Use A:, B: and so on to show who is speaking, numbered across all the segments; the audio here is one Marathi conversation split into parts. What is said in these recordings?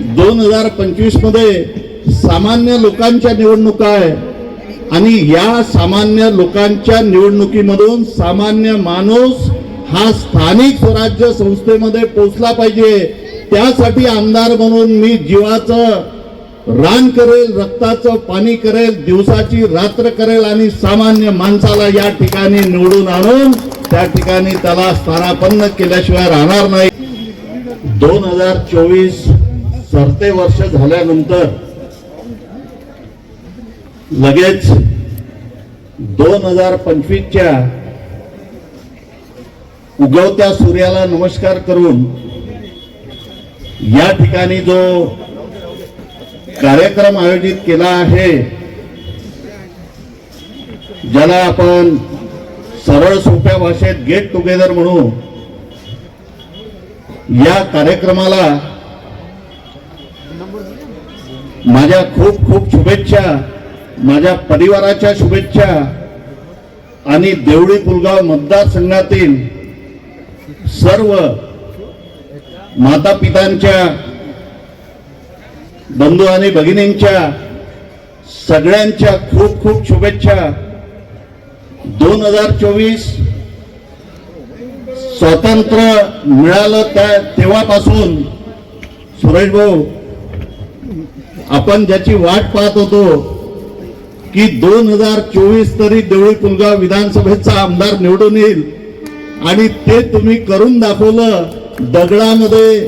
A: दोन हजार पंचवीसमध्ये सामान्य लोकांच्या निवडणुका आहे. आणि या सामान्य लोकांच्या निवडणुकीमधून सामान्य माणूस हा स्थानिक स्वराज्य संस्थेमध्ये पोचला पाहिजे. त्यासाठी आमदार म्हणून मी जीवाचं रान करेल रक्ताचं पाणी करेल दिवसाची रात्र करेल आणि सामान्य माणसाला या ठिकाणी निवडून आणून त्या ठिकाणी त्याला स्थानापन्न केल्याशिवाय राहणार नाही. दोन हजार चोवीस सरते वर्ष झाल्यानंतर लगेच दोन हजार पंचवीसच्या उगवत्या सूर्याला नमस्कार करून या ठिकाणी जो कार्यक्रम आयोजित केला आहे ज्याला आपण सरळ सोप्या भाषेत गेट टुगेदर म्हणू या कार्यक्रमाला माझ्या खूप खूप शुभेच्छा माझ्या परिवाराच्या शुभेच्छा आणि देवळी पुलगाव मतदारसंघातील सर्व माता पितांच्या बंधू आणि भगिनींच्या सगळ्यांच्या खूप खूप शुभेच्छा. दोन हजार चोवीस स्वातंत्र्य मिळालं त्या तेव्हापासून. सुरेश भाऊ आपण ज्याची वाट पाहत होतो की दोन हजार चोवीस तरी देवळी पुलगाव विधानसभेचा आमदार निवडून येईल. आणि ते तुम्ही करून दाखवलं दगडामध्ये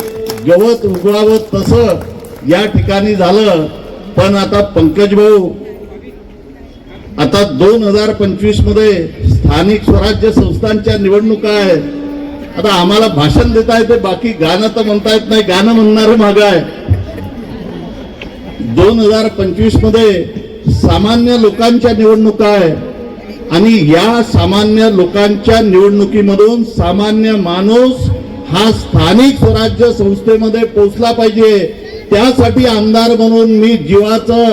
A: गवत उगवावं तसं या ठिकाणी झालं. पण आता पंकज भाऊ आता दोन हजार पंचवीसमध्ये स्थानिक स्वराज्य संस्थांच्या निवडणुका आहेत. आता आम्हाला भाषण देता येते बाकी गाणं तर म्हणता येत नाही गाणं म्हणणारं माग आहे. दोन हजार पंचवीसमध्ये सामान्य लोकांच्या निवडणुका आहे. आणि या सामान्य लोकांच्या निवडणुकीमधून सामान्य माणूस हा स्थानिक स्वराज्य संस्थेमध्ये पोहोचला पाहिजे. त्यासाठी आमदार म्हणून मी जीवाचं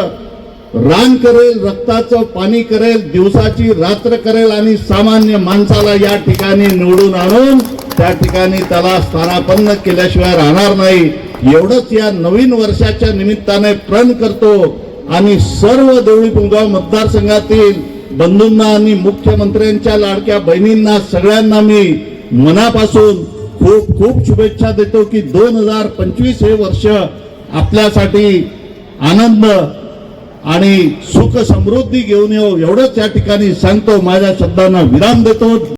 A: रान करेल रक्ताचं पाणी करेल दिवसाची रात्र करेल आणि सामान्य माणसाला या ठिकाणी निवडून आणून त्या ठिकाणी त्याला स्थानापन्न केल्याशिवाय राहणार नाही. एवढंच या नवीन वर्षाच्या निमित्ताने प्रण करतो आणि सर्व देवळी पुलगाव मतदारसंघातील बंधूंना आणि मुख्यमंत्र्यांच्या लाडक्या बहिणींना सगळ्यांना मी मनापासून खूप खूप शुभेच्छा देतो की दोन हजार पंचवीस हे वर्ष आपल्यासाठी आनंद आणि सुख समृद्धी घेऊन येऊ एवढंच या ठिकाणी सांगतो. माझ्या शब्दांना विराम देतो.